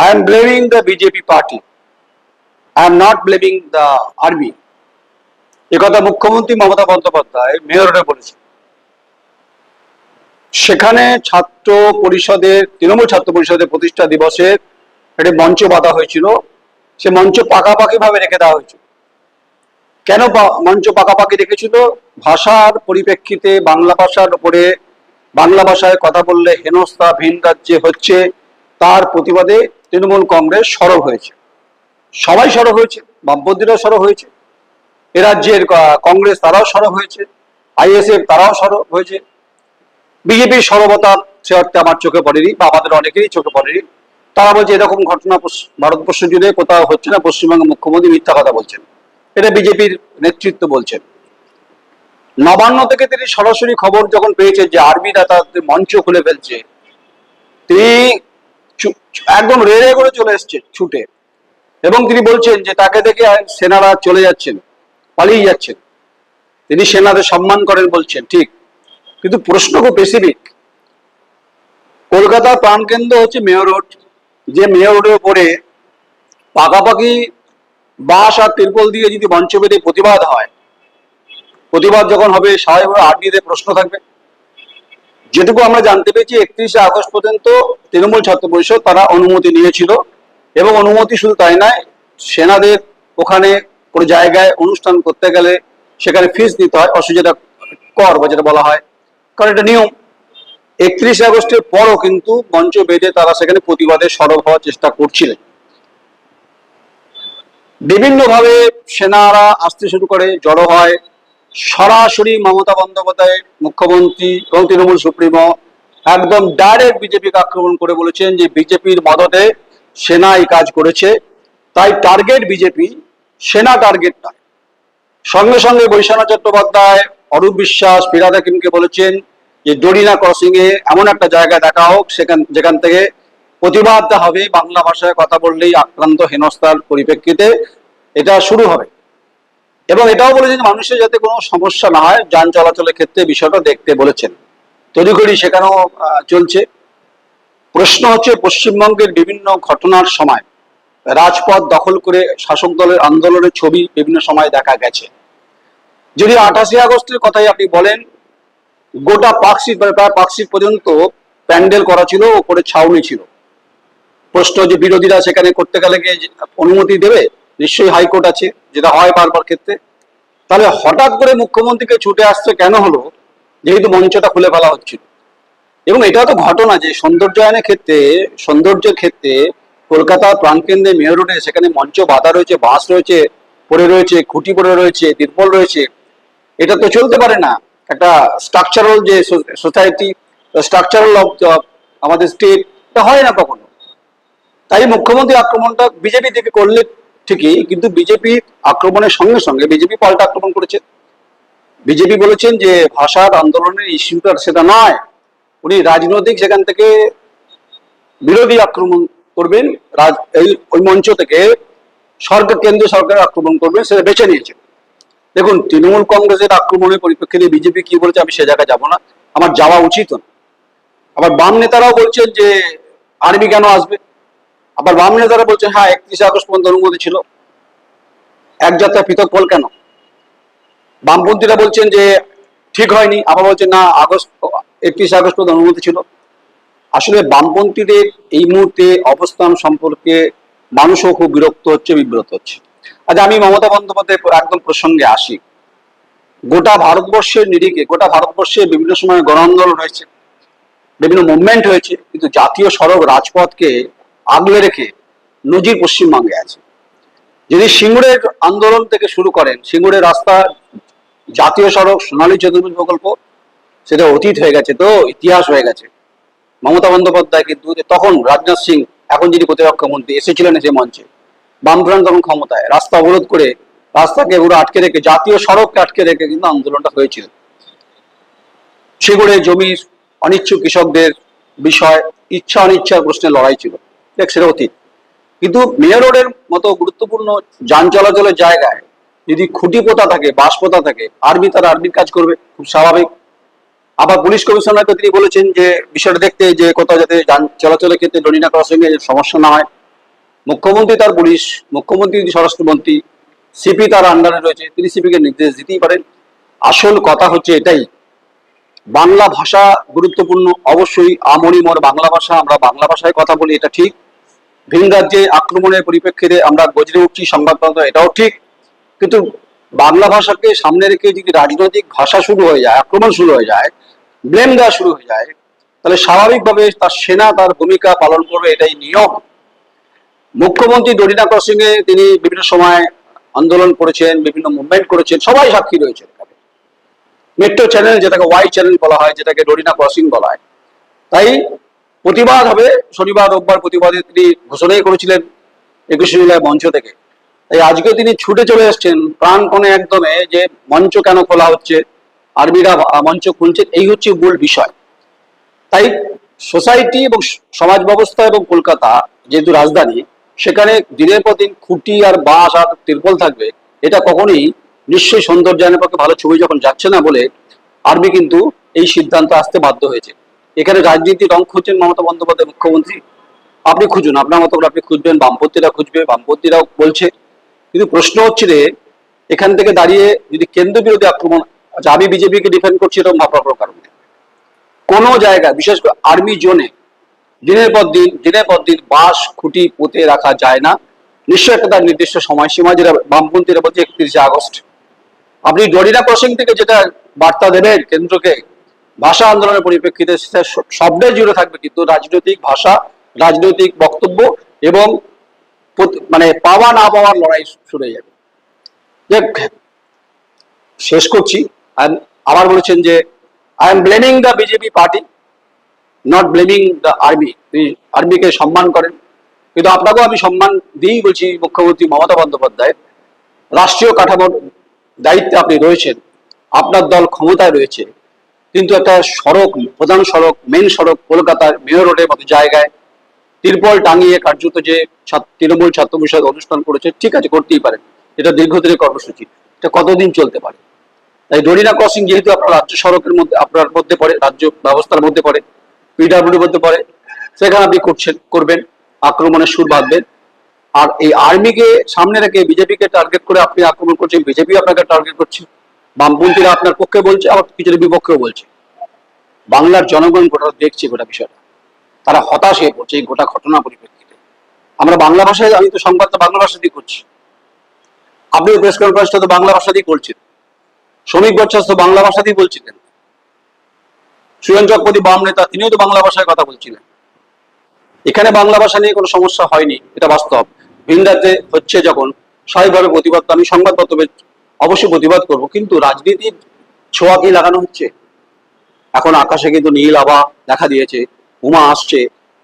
I am blaming the BJP party. I am not blaming the army. একথা মুখ্যমন্ত্রী মমতা বন্দ্যোপাধ্যায় মেয়রে বলেছে সেখানে ছাত্র পরিষদের, তৃণমূল ছাত্র পরিষদের প্রতিষ্ঠা দিবসের একটি মঞ্চ বাঁধা হয়েছিল। সে মঞ্চ পাকাপাকি ভাবে রেখে দেওয়া হয়েছিল কেন মঞ্চ পাকাপাকি রেখেছিল? ভাষার পরিপ্রেক্ষিতে বাংলা ভাষার উপরে বাংলা ভাষায় কথা বললে হেনস্থা ভিন রাজ্যে হচ্ছে। প্রতিবাদে তৃণমূল কংগ্রেস সরব হয়েছে। সবাই সরব হয়েছে, বামপন্থীরাও সরব হয়েছে। এ রাজ্যের কংগ্রেস তারাও সরব হয়েছে, আইএসএফ তারাও সরব হয়েছে। বিজেপির সরবতা সে অর্থে আমার চোখে পড়েনি বা আমাদের অনেকেরই চোখে পড়েনি। তারা বলছে, এরকম ঘটনা ভারতবর্ষ জুড়ে কোথাও হচ্ছে না, পশ্চিমবঙ্গের মুখ্যমন্ত্রী মিথ্যা কথা বলছেন। এটা বিজেপির নেতৃত্ব বলছেন। নবান্ন থেকে তিনি সরাসরি খবর যখন পেয়েছেন যে আর্মিরা তাদের মঞ্চ খুলে ফেলছে, তিনি একদম রেড়ে করে চলে এসছে ছুটে। এবং তিনি বলছেন যে তাকে দেখে সেনারা চলে যাচ্ছেন, পালিয়ে যাচ্ছেন। তিনি সেনাদের সম্মান করেন, বলছেন, ঠিক, কিন্তু প্রশ্ন খুব স্পেসিফিক কলকাতার প্রাণকেন্দ্র হচ্ছে মেয়র রোড। যে মেয়র রোডের উপরে পাকাপাকি বাঁশ আর তিরপল দিয়ে যদি মঞ্চ প্রতিবাদ হয়, প্রতিবাদ যখন হবে স্বাভাবিকভাবে আর্মিদের প্রশ্ন থাকবে। যেটুকু আমরা জানতে পেরেছি, একত্রিশে আগস্ট পর্যন্ত তৃণমূল ছাত্র পরিষদ তারা অনুমতি নিয়েছিল এবং অনুমতি শুধু তাই নয়, সেনাদের ওখানে কোনো জায়গায় অনুষ্ঠান করতে গেলে সেখানে ফিস দিতে হয় অসুবিধা কর বা যেটা বলা হয়। কারণ এটা নিয়ম। একত্রিশে আগস্টের পরও কিন্তু মঞ্চ বেঁধে তারা সেখানে প্রতিবাদে সরব হওয়ার চেষ্টা করছিলেন। বিভিন্নভাবে সেনারা আসতে শুরু করে, জড়ো হয় সরাসরি মমতা বন্দ্যোপাধ্যায়, মুখ্যমন্ত্রী এবং তৃণমূল সুপ্রিমো একদম ডাইরেক্ট বিজেপিকে আক্রমণ করে বলেছেন যে বিজেপির মদতে সেনা এই কাজ করেছে। তাই টার্গেট বিজেপি, সেনা টার্গেট নয়। সঙ্গে সঙ্গে বৈশানা চট্টোপাধ্যায়, অরূপ বিশ্বাস ফিরাদ হাকিমকে বলেছেন যে ডরিনা ক্রসিং এ এমন একটা জায়গা দেখা হোক, সেখান, যেখান থেকে প্রতিবাদ হবে, বাংলা ভাষায় কথা বললেই আক্রান্ত হেনস্থার পরিপ্রেক্ষিতে এটা শুরু হবে। এবং এটাও বলেছেন মানুষের যাতে কোনো সমস্যা না হয়, যান চলাচলের ক্ষেত্রে বিষয়টা দেখতে বলেছেন। তড়িঘড়ি সেখানেও চলছে। প্রশ্ন হচ্ছে, পশ্চিমবঙ্গের বিভিন্ন ঘটনার সময় রাজপথ দখল করে শাসক দলের আন্দোলনের ছবি বিভিন্ন সময় দেখা গেছে। যদি আঠাশে আগস্টের কথাই আপনি বলেন, গোটা পার্কশিট মানে প্রায় পার্কশিট পর্যন্ত প্যান্ডেল করা ছিল, ওপরে ছাউনি ছিল। প্রশ্ন যে বিরোধীরা সেখানে করতে গেলে অনুমতি দেবে? নিশ্চয়ই হাইকোর্ট আছে, যেটা হয় বারবার ক্ষেত্রে। তাহলে হঠাৎ করে মুখ্যমন্ত্রীকে ছুটে আসছে কেন হলো? যেহেতু মঞ্চটা খুলে ফেলা হচ্ছিল। এবং এটাও তো ঘটনা যে সৌন্দর্যায়নের ক্ষেত্রে, সৌন্দর্যের ক্ষেত্রে কলকাতার প্রাণকেন্দ্রে মেয়র রোডে সেখানে মঞ্চ বাঁধা রয়েছে বাঁশ রয়েছে, পড়ে রয়েছে, খুঁটি পড়ে রয়েছে তিরপল রয়েছে। এটা তো চলতে পারে না। একটা স্ট্রাকচারাল যে সোসাইটি স্ট্রাকচারাল অফ আমাদের স্টেট এটা হয় না কখনো। তাই মুখ্যমন্ত্রী আক্রমণটা বিজেপি থেকে করলে ঠিকই, কিন্তু বিজেপি আক্রমণের সঙ্গে সঙ্গে বিজেপি পাল্টা আক্রমণ করেছে। বিজেপি বলেছেন যে ভাষার আন্দোলনের ইস্যুটা সেটা নয়, উনি রাজনৈতিক সেখান থেকে বিরোধী আক্রমণ করবেন, রাজ, এই, ওই মঞ্চ থেকে সরকার কেন্দ্রীয় সরকার আক্রমণ করবেন, সেটা বেছে নিয়েছে। দেখুন, তৃণমূল কংগ্রেসের আক্রমণের পরিপ্রেক্ষিতে বিজেপি কি বলেছে, আমি সে জায়গায় যাব না, আমার যাওয়া উচিত না আবার বাম নেতারাও বলছেন যে, আর্মি কেন আসবে? আবার বাম নেতারা বলছেন হ্যাঁ একত্রিশে আগস্ট পর্যন্ত অনুমতি ছিল। এক যাত্রা পৃথক ফল কেন? বামপন্থীরা বলছেন যে, ঠিক হয়নি। আবার বলছেন না, আগস্ট, একত্রিশে আগস্ট পর্যন্ত অনুমতি ছিল। আসলে বামপন্থীদের এই মুহূর্তে অবস্থান সম্পর্কে মানুষও খুব বিরক্ত হচ্ছে, বিব্রত হচ্ছে। আচ্ছা আমি মমতা বন্দ্যোপাধ্যায় একদম প্রসঙ্গে আসি। গোটা ভারতবর্ষের নিরিখে, গোটা ভারতবর্ষে বিভিন্ন সময় গণ আন্দোলন হয়েছে। বিভিন্ন মুভমেন্ট হয়েছে। কিন্তু জাতীয় সড়ক রাজপথকে আগলে রেখে নজির পশ্চিমবঙ্গে আছে। যদি সিঙ্গুরের আন্দোলন থেকে শুরু করেন, সিঙ্গুরের রাস্তা, জাতীয় সড়ক, সোনালী চতুর্ভুজ প্রকল্প, সেটা অতীত হয়ে গেছে তো, ইতিহাস হয়ে গেছে। মমতা বন্দ্যোপাধ্যায় কিন্তু তখন রাজনাথ সিং, এখন যিনি প্রতিরক্ষা মন্ত্রী, এসেছিলেন সে মঞ্চে। বামফ্রন্ট তখন ক্ষমতায়। রাস্তা অবরোধ করে রাস্তাকে পুরো আটকে রেখে, জাতীয় সড়ককে আটকে রেখে কিন্তু আন্দোলনটা হয়েছিল। সেগুলো জমি অনিচ্ছুক কৃষকদের বিষয় ইচ্ছা অনিচ্ছার প্রশ্নে লড়াই ছিল। সেটা অতীত কিন্তু মেয়র রোডের মতো গুরুত্বপূর্ণ যান চলাচলের জায়গায় যদি খুঁটি পোতা থাকে বাঁশ পোতা থাকে, আর্মি তারা আর্মির কাজ করবে, খুব স্বাভাবিক। আবার পুলিশ কমিশনারকে তিনি বলেছেন যে, বিষয়টা দেখতে যে কোথাও যাতে যান চলাচলের ক্ষেত্রে ডরিনা ক্রসিং এর সমস্যা না হয়। মুখ্যমন্ত্রী তার পুলিশ, মুখ্যমন্ত্রী যদি স্বরাষ্ট্রমন্ত্রী, সিপি তার আন্ডারে রয়েছে, তিনি সিপিকে নির্দেশ দিতেই পারেন। আসল কথা হচ্ছে এটাই। বাংলা ভাষা গুরুত্বপূর্ণ, অবশ্যই আমরি মোর বাংলা ভাষা, আমরা বাংলা ভাষায় কথা বলি, এটা ঠিক। ভিন রাজ্যে আক্রমণের পরিপ্রেক্ষিতে আমরা গজরে উঠছি সংবাদপত্র এটাও ঠিক। কিন্তু বাংলা ভাষাকে সামনে রেখে যদি রাজনৈতিক ভাষা শুরু হয়ে যায়, আক্রমণ শুরু হয়ে যায় ব্লেম দেওয়া শুরু হয়ে যায়, তাহলে স্বাভাবিকভাবে তার সেনা তার ভূমিকা পালন করবে, এটাই নিয়ম। মুখ্যমন্ত্রী ডরিনা ক্রসিং এ তিনি বিভিন্ন সময় আন্দোলন করেছেন, বিভিন্ন মুভমেন্ট করেছেন, সবাই সাক্ষী রয়েছে মেট্রো চ্যানেল, যেটাকে ওয়াই চ্যানেল বলা হয়, যেটাকে ডরিনা ক্রসিং বলা হয়। তাই প্রতিবাদ হবে। শনিবার, রোববার প্রতিবাদে তিনি ঘোষণাই করেছিলেন একুশে জুলাই মঞ্চ থেকে। তাই আজকে তিনি ছুটে চলে এসেছেন প্রাণপণে একদমে যে মঞ্চ কেন খোলা হচ্ছে আর্মিরা মঞ্চ খুলছে, এই হচ্ছে মূল বিষয়। তাই সোসাইটি এবং সমাজ ব্যবস্থা এবং কলকাতা যেহেতু রাজধানী, সেখানে দিনের পর দিন খুঁটি আর বাঁশ আর তিরপল থাকবে, এটা কখনোই নিশ্চয়ই সৌন্দর্যায়নের পক্ষে ভালো ছবি যখন যাচ্ছে না বলে আর্মি কিন্তু এই সিদ্ধান্ত আসতে বাধ্য হয়েছে। এখানে রাজনীতির রং খুঁজছেন মমতা বন্দ্যোপাধ্যায় মুখ্যমন্ত্রী। আপনি খুঁজুন, আপনার মতো করে আপনি খুঁজবেন, বামপন্থীরা খুঁজবে, বামপন্থীরাও বলছে। কিন্তু প্রশ্ন হচ্ছে রে এখান থেকে দাঁড়িয়ে যদি কেন্দ্র বিরোধী আক্রমণ আচ্ছা আমি বিজেপিকে ডিফেন্ড করছি এরকম ভাবনার কারণে। কোনো জায়গায় বিশেষ করে আর্মি জোনে দিনের পর দিন, দিনের পর দিন বাস খুঁটি পুঁতে রাখা যায় না। নিশ্চয় একটা তার নির্দিষ্ট সময়সীমা, যেটা বামপন্থীরা বলছে একত্রিশে আগস্ট। আপনি ডরিনা ক্রসিং থেকে যেটা বার্তা দেবেন কেন্দ্রকে ভাষা আন্দোলনের পরিপ্রেক্ষিতে সেটা স- শব্দে জুড়ে থাকবে কিন্তু রাজনৈতিক ভাষা, রাজনৈতিক বক্তব্য এবং মানে পাওয়া না পাওয়ার লড়াই শুরু হয়ে যাবে। শেষ করছি। আবার বলেছেন যে I am blaming the BJP party not blaming the army তিনি আর্মিকে সম্মান করেন। কিন্তু আপনাকেও আমি সম্মান দিয়েই বলছি মুখ্যমন্ত্রী মমতা বন্দ্যোপাধ্যায় রাষ্ট্রীয় কাঠামোর দায়িত্বে আপনি রয়েছেন। আপনার দল ক্ষমতায় রয়েছে। কিন্তু একটা সড়ক, প্রধান সড়ক মেন সড়ক কলকাতার মেয়র রোডের মতো জায়গায় তিরপল টাঙিয়ে কার্যত যে তৃণমূল ছাত্র পরিষদ অনুষ্ঠান করেছে, ঠিক আছে, করতেই পারেন এটা দীর্ঘদিনের কর্মসূচি। এটা কতদিন চলতে পারে? তাই ডরিনা ক্রসিং যেহেতু আপনার রাজ্য সড়কের মধ্যে, আপনার মধ্যে পড়ে, রাজ্য ব্যবস্থার মধ্যে পড়ে পিডাব্লিউডির মধ্যে পড়ে, সেখানে আপনি করছেন, করবেন, আক্রমণের সুর বাঁধবেন। আর এই আর্মিকে সামনে রেখে বিজেপিকে টার্গেট করে আপনি আক্রমণ করছেন বিজেপি আপনাকে টার্গেট করছে। বামপন্থীরা আপনার পক্ষে বলছে, আবার কিছুটা বিপক্ষেও বলছে। বাংলার জনগণ গোটা দেখছে গোটা বিষয়টা। তারা হতাশ হয়ে পড়ছে এই গোটা ঘটনা পরিপ্রেক্ষিতে। আমরা বাংলা ভাষায়, আমি তো সংবাদটা বাংলা ভাষা দিয়ে করছি। আপনিও প্রেস কনফারেন্সটা তো বাংলা ভাষা দিয়ে করছেন। শ্রমিক বচ্চাস তো বাংলা ভাষা দিয়ে বলছিলেন। সুরেন চক্রবর্তী বাম নেতা, তিনিও তো বাংলা ভাষায় কথা বলছিলেন। এখানে বাংলা ভাষা নিয়ে কোনো সমস্যা হয়নি, এটা বাস্তব। ভিন হচ্ছে যখন, স্বাভাবিকভাবে প্রতিবাদ, আমি সংবাদপত্র অবশ্যই প্রতিবাদ করব, কিন্তু রাজনীতির ছোঁয়া কি লাগানো হচ্ছে? এখন আকাশে কিন্তু নীল আভা দেখা দিয়েছে উমা আসছে।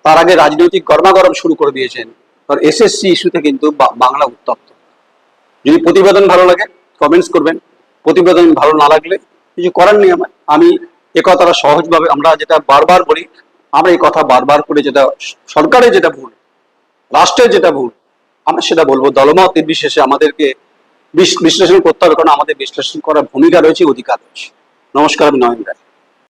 তার আগে রাজনৈতিক গরমাগরম শুরু করে দিয়েছেন, কারণ এসএসসি ইস্যুতে কিন্তু বাংলা উত্তপ্ত। যদি প্রতিবেদন ভালো লাগে কমেন্টস করবেন। প্রতিবেদন ভালো না লাগলে কিছু করার নেই আমার। আমি এ কথাটা সহজভাবে, আমরা যেটা বারবার বলি, আমরা এই কথা বারবার করে যেটা সরকারের যেটা ভুল, রাষ্ট্রের যেটা ভুল, আমরা সেটা বলব। দলমত নির্বিশেষে আমাদেরকে বিশ্লেষণ করতে হবে, কারণ আমাদের বিশ্লেষণ করার ভূমিকা রয়েছে অধিকার রয়েছে। নমস্কার, আমি নয়ন রায়।